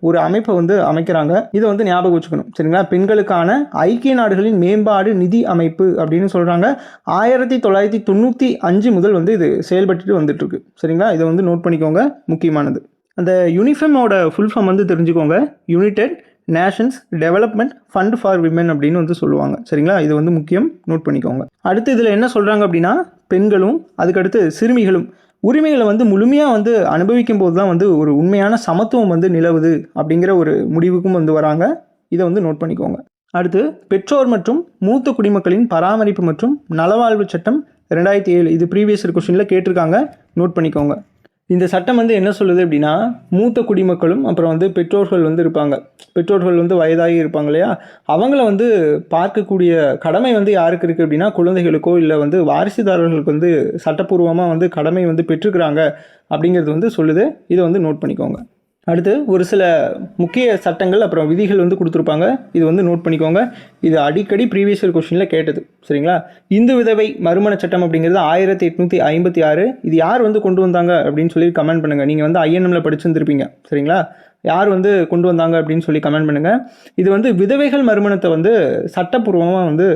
ஒரு அமைப்பை வந்து அமைக்கிறாங்க. இதை வந்து ஞாபகம் வச்சுக்கணும். சரிங்களா? பெண்களுக்கான ஐக்கிய நாடுகளின் மேம்பாடு நிதி அமைப்பு அப்படின்னு சொல்கிறாங்க ஆயிரத்தி தொள்ளாயிரத்தி தொண்ணூற்றி அஞ்சு முதல் வந்து இது செயல்பட்டு வந்துட்டுருக்கு. சரிங்களா? இதை வந்து நோட் பண்ணிக்கோங்க. முக்கியமானது. அந்த யூனிஃபெமோட ஃபுல் ஃபார்ம் வந்து தெரிஞ்சுக்கோங்க. United Nations development fund for women அப்படின்னு வந்து சொல்லுவாங்க. சரிங்களா? இது வந்து முக்கியம். நோட் பண்ணிக்கோங்க. அடுத்து இதில் என்ன சொல்கிறாங்க அப்படின்னா பெண்களும் அதுக்கடுத்து சிறுமிகளும் உரிமைகளை வந்து முழுமையாக வந்து அனுபவிக்கும் போது தான் வந்து ஒரு உண்மையான சமத்துவம் வந்து நிலவுது அப்படிங்கிற ஒரு முடிவுக்கும் வந்து வராங்க. இதை வந்து நோட் பண்ணிக்கோங்க. அடுத்து பெற்றோர் மற்றும் மூத்த குடிமக்களின் பராமரிப்பு மற்றும் நலவாழ்வு சட்டம் ரெண்டாயிரத்தி ஏழு இது ப்ரீவியஸ் கொஸ்டினில் கேட்டிருக்காங்க. நோட் பண்ணிக்கோங்க. இந்த சட்டம் வந்து என்ன சொல்லுது அப்படின்னா மூத்த குடிமக்களும் அப்புறம் வந்து பெற்றோர்கள் வந்து இருப்பாங்க. பெற்றோர்கள் வந்து வயதாகி இருப்பாங்க இல்லையா? அவங்கள வந்து பார்க்கக்கூடிய கடமை வந்து யாருக்கு இருக்குது அப்படின்னா குழந்தைகளுக்கோ இல்லை வந்து வாரிசுதாரர்களுக்கு வந்து சட்டப்பூர்வமாக வந்து கடமை வந்து பெற்றுக்கிறாங்க அப்படிங்கிறது வந்து சொல்லுது. இதை வந்து நோட் பண்ணிக்கோங்க. அடுத்து ஒரு சில முக்கிய சட்டங்கள் அப்புறம் விதிகள் வந்து கொடுத்துருப்பாங்க. இது வந்து நோட் பண்ணிக்கோங்க. இது அடிக்கடி ப்ரீவியஸ் இயர் கொஷினில் கேட்டது. சரிங்களா? இந்து விதவை மறுமண சட்டம் அப்படிங்கிறது ஆயிரத்தி எட்நூற்றி ஐம்பத்தி ஆறு. இது யார் வந்து கொண்டு வந்தாங்க அப்படின்னு சொல்லி கமெண்ட் பண்ணுங்கள் நீங்கள் வந்து ஐஎன்எம்மில் படிச்சிருந்துருப்பீங்க. சரிங்களா? யார் வந்து கொண்டு வந்தாங்க அப்படின்னு சொல்லி கமெண்ட் பண்ணுங்கள் இது வந்து விதவைகள் மறுமணத்தை வந்து சட்டப்பூர்வமாக வந்து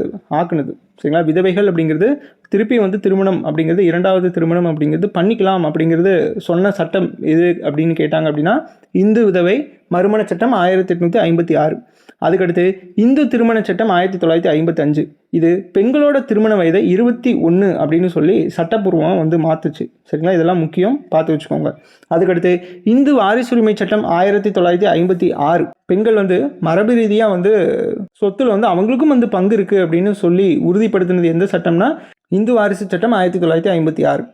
ஆக்குனது. சரிங்களா? விதவைகள் அப்படிங்கிறது திருப்பி வந்து திருமணம் அப்படிங்கிறது இரண்டாவது திருமணம் அப்படிங்கிறது பண்ணிக்கலாம் அப்படிங்கிறது சொன்ன சட்டம் எது அப்படின்னு கேட்டாங்க அப்படின்னா இந்து விதவை மறுமண சட்டம் ஆயிரத்தி எட்நூற்றி ஐம்பத்தி ஆறு. அதுக்கடுத்து இந்து திருமண சட்டம் ஆயிரத்தி தொள்ளாயிரத்தி ஐம்பத்தஞ்சு இது பெண்களோட திருமண வயதை இருபத்தி ஒன்று அப்படின்னு சொல்லி சட்டப்பூர்வமாக வந்து மாற்றுச்சு சரிங்களா? இதெல்லாம் முக்கியம். பார்த்து வச்சுக்கோங்க. அதுக்கடுத்து இந்து வாரிசுரிமை சட்டம் ஆயிரத்தி தொள்ளாயிரத்தி ஐம்பத்தி ஆறு. பெண்கள் வந்து மரபு ரீதியாக வந்து சொத்துல வந்து அவங்களுக்கும் வந்து பங்கு இருக்குது அப்படின்னு சொல்லி உறுதிப்படுத்தினது எந்த சட்டம்னா இந்து வாரிசு சட்டம் ஆயிரத்தி தொள்ளாயிரத்தி ஐம்பத்தி ஆறு.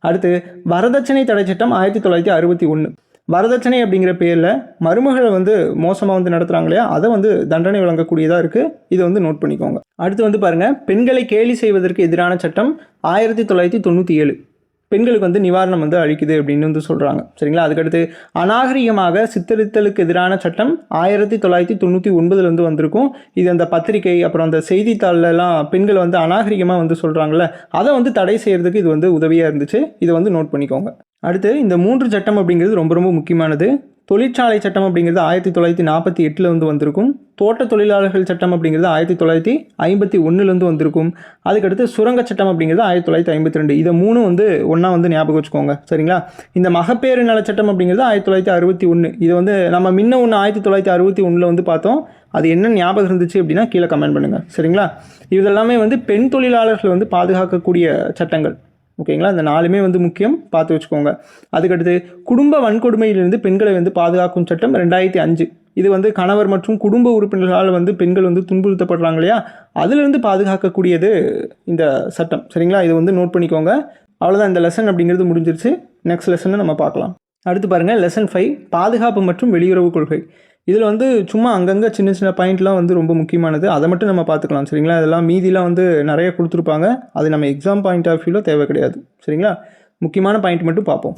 அடுத்து வரதட்சணை தடை சட்டம் ஆயிரத்தி தொள்ளாயிரத்தி அறுபத்தி ஒன்று வரதட்சணை அப்படிங்கிற பேரில் மருமகளை வந்து மோசமாக வந்து நடத்துகிறாங்க இல்லையா? அதை வந்து தண்டனை வழங்கக்கூடியதாக இருக்குது இதை வந்து நோட் பண்ணிக்கோங்க. அடுத்து வந்து பாருங்கள் பெண்களை கேலி செய்வதற்கு எதிரான சட்டம் ஆயிரத்தி தொள்ளாயிரத்தி தொண்ணூற்றி ஏழு. பெண்களுக்கு வந்து நிவாரணம் வந்து அளிக்குது அப்படின்னு வந்து சொல்கிறாங்க சரிங்களா? அதுக்கடுத்து அநாகரிகமாக சித்தரித்தலுக்கு எதிரான சட்டம் ஆயிரத்தி தொள்ளாயிரத்தி தொண்ணூற்றி ஒன்பதுல வந்து வந்திருக்கும். இது அந்த பத்திரிகை அப்புறம் அந்த செய்தித்தாளெல்லாம் பெண்கள் வந்து அநாகரிகமாக வந்து சொல்கிறாங்கல்ல அதை வந்து தடை செய்கிறதுக்கு இது வந்து உதவியாக இருந்துச்சு. இதை வந்து நோட் பண்ணிக்கோங்க. அடுத்து இந்த மூன்று சட்டம் அப்படிங்கிறது ரொம்ப ரொம்ப முக்கியமானது. தொழிற்சாலை சட்டம் அப்படிங்கிறது ஆயிரத்தி தொள்ளாயிரத்தி நாற்பத்தி எட்டில் வந்து வந்திருக்கும். தோட்ட தொழிலாளர்கள் சட்டம் அப்படிங்கிறது ஆயிரத்தி தொள்ளாயிரத்தி ஐம்பத்தி ஒன்றுலேருந்து வந்திருக்கும். அதுக்கடுத்து சுரங்க சட்டம் அப்படிங்கிறது ஆயிரத்தி தொள்ளாயிரத்தி ஐம்பத்தி ரெண்டு. இதை மூணு வந்து ஒன்றா வந்து ஞாபகம் வச்சுக்கோங்க. சரிங்களா? இந்த மகப்பேறு நல சட்டம் அப்படிங்கிறது ஆயிரத்தி தொள்ளாயிரத்தி அறுபத்தி ஒன்று இது வந்து நம்ம முன்ன ஒன்று ஆயிரத்தி தொள்ளாயிரத்தி அறுபத்தி ஒன்றில் வந்து பார்த்தோம். அது என்ன ஞாபகம் இருந்துச்சு அப்படின்னா கீழே கமெண்ட் பண்ணுங்கள் சரிங்களா? இதெல்லாமே வந்து பெண் தொழிலாளர்கள் வந்து பாதுகாக்கக்கூடிய சட்டங்கள். ஓகேங்களா? இந்த நாலுமே வந்து முக்கியம். பார்த்து வச்சுக்கோங்க. அதுக்கடுத்து குடும்ப வன்கொடுமையிலிருந்து பெண்களை வந்து பாதுகாக்கும் சட்டம் ரெண்டாயிரத்தி அஞ்சு. இது வந்து கணவர் மற்றும் குடும்ப உறுப்பினர்களால் வந்து பெண்கள் வந்து துன்புறுத்தப்படுறாங்க இல்லையா? அதிலிருந்து பாதுகாக்கக்கூடியது இந்த சட்டம். சரிங்களா? இதை வந்து நோட் பண்ணிக்கோங்க. அவ்வளோதான் இந்த லெசன் அப்படிங்கிறது முடிஞ்சிருச்சு. நெக்ஸ்ட் லெசனை நம்ம பார்க்கலாம். அடுத்து பாருங்கள் லெசன் ஃபைவ் பாதுகாப்பு மற்றும் வெளியுறவு கொள்கை. இதில் வந்து சும்மா அங்கங்கே சின்ன சின்ன பாயிண்ட்லாம் வந்து ரொம்ப முக்கியமானது. அதை மட்டும் நம்ம பார்த்துக்கலாம் சரிங்களா? இதெல்லாம் மீதிலாம் வந்து நிறைய கொடுத்துருப்பாங்க. அது நம்ம எக்ஸாம் பாயிண்ட் ஆஃப் வியூவில் தேவை கிடையாது சரிங்களா? முக்கியமான பாயிண்ட் மட்டும் பார்ப்போம்.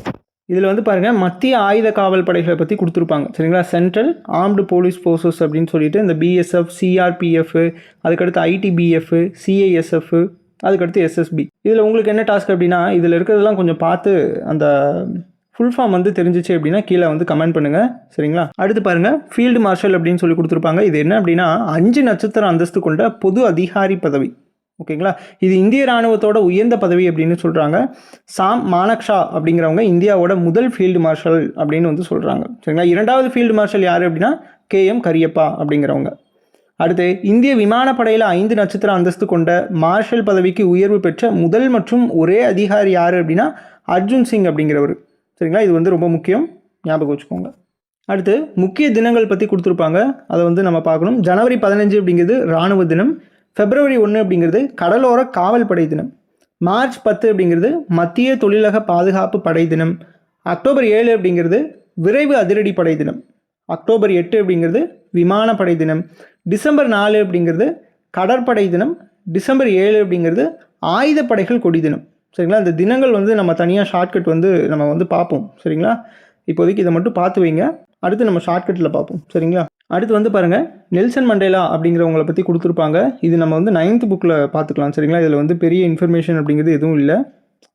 இதில் வந்து பாருங்கள் மத்திய ஆயுத காவல் படைகளை பற்றி கொடுத்துருப்பாங்க சரிங்களா? சென்ட்ரல் ஆர்ம்டு போலீஸ் ஃபோர்ஸஸ் அப்படின்னு சொல்லிட்டு இந்த பிஎஸ்எஃப் சிஆர்பிஎஃப் அதுக்கடுத்து ஐடிபிஎஃப் சிஐஎஸ்எஃப் அதுக்கடுத்து எஸ்எஸ்பி இதில் உங்களுக்கு என்ன டாஸ்க் அப்படின்னா இதில் இருக்கிறதெல்லாம் கொஞ்சம் பார்த்து அந்த ஃபுல் ஃபார்ம் வந்து தெரிஞ்சிச்சு அப்படின்னா கீழே வந்து கமெண்ட் பண்ணுங்கள் சரிங்களா? அடுத்து பாருங்கள் ஃபீல்டு மார்ஷல் அப்படின்னு சொல்லி கொடுத்துருப்பாங்க. இது என்ன அப்படின்னா அஞ்சு நட்சத்திர அந்தஸ்து கொண்ட பொது அதிகாரி பதவி. ஓகேங்களா? இது இந்திய ராணுவத்தோட உயர்ந்த பதவி அப்படின்னு சொல்கிறாங்க சாம் மானக்ஷா அப்படிங்கிறவங்க இந்தியாவோட முதல் ஃபீல்டு மார்ஷல் அப்படின்னு வந்து சொல்கிறாங்க சரிங்களா? இரண்டாவது ஃபீல்டு மார்ஷல் யார் அப்படின்னா கே எம் கரியப்பா அப்படிங்கிறவங்க. அடுத்து இந்திய விமானப்படையில் ஐந்து நட்சத்திர அந்தஸ்து கொண்ட மார்ஷல் பதவிக்கு உயர்வு பெற்ற முதல் மற்றும் ஒரே அதிகாரி யார் அப்படின்னா அர்ஜுன் சிங் அப்படிங்கிறவர். சரிங்களா? இது வந்து ரொம்ப முக்கியம். ஞாபகம் வச்சுக்கோங்க. அடுத்து முக்கிய தினங்கள் பற்றி கொடுத்துருப்பாங்க. அதை வந்து நம்ம பார்க்கணும். ஜனவரி பதினஞ்சு அப்படிங்கிறது இராணுவ தினம். பிப்ரவரி ஒன்று அப்படிங்கிறது கடலோர காவல் படை தினம். மார்ச் பத்து அப்படிங்கிறது மத்திய தொழிலக பாதுகாப்பு படை தினம். அக்டோபர் ஏழு அப்படிங்கிறது விரைவு அதிரடி படை தினம். அக்டோபர் எட்டு அப்படிங்கிறது விமானப்படை தினம். டிசம்பர் நாலு அப்படிங்கிறது கடற்படை தினம். டிசம்பர் ஏழு அப்படிங்கிறது ஆயுதப்படைகள் கொடி தினம். சரிங்களா? இந்த தினங்கள் வந்து நம்ம தனியாக ஷார்ட்கட் வந்து நம்ம வந்து பார்ப்போம். சரிங்களா? இப்போதைக்கு இதை மட்டும் பார்த்து வைங்க. அடுத்து நம்ம ஷார்ட்கட்டில் பார்ப்போம். சரிங்களா? அடுத்து வந்து பாருங்கள் நெல்சன் மண்டேலா அப்படிங்கிறவங்கள பற்றி கொடுத்துருப்பாங்க. இது நம்ம வந்து நைன்த் புக்கில் பார்த்துக்கலாம். சரிங்களா? இதில் வந்து பெரிய இன்ஃபர்மேஷன் அப்படிங்கிறது எதுவும் இல்லை.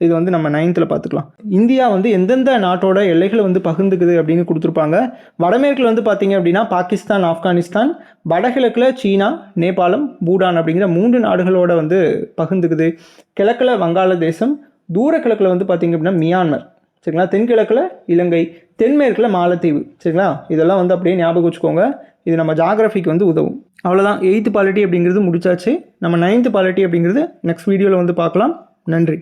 இது வந்து நம்ம நைன்த்தில் பார்த்துக்கலாம். இந்தியா வந்து எந்தெந்த நாட்டோட எல்லைகளை வந்து பகிர்ந்துக்குது அப்படின்னு கொடுத்துருப்பாங்க. வடமேற்கில் வந்து பார்த்தீங்க அப்படின்னா பாகிஸ்தான் ஆப்கானிஸ்தான் வடகிழக்கில் சீனா நேபாளம் பூடான் அப்படிங்கிற மூன்று நாடுகளோட வந்து பகிர்ந்துக்குது. கிழக்கில் வங்காளதேசம் தூர கிழக்கில் வந்து பார்த்தீங்க அப்படின்னா மியான்மர். சரிங்களா? தென்கிழக்கில் இலங்கை தென்மேற்கில் மாலத்தீவு. சரிங்களா? இதெல்லாம் வந்து அப்படியே ஞாபகம் வச்சுக்கோங்க. இது நம்ம ஜாகிரஃபிக்கு வந்து உதவும். அவ்வளோதான் எயித்து பாலிட்டி அப்படிங்கிறது முடிச்சாச்சு. நம்ம நைன்த்து பாலிட்டி அப்படிங்கிறது நெக்ஸ்ட் வீடியோவில் வந்து பார்க்கலாம். நன்றி.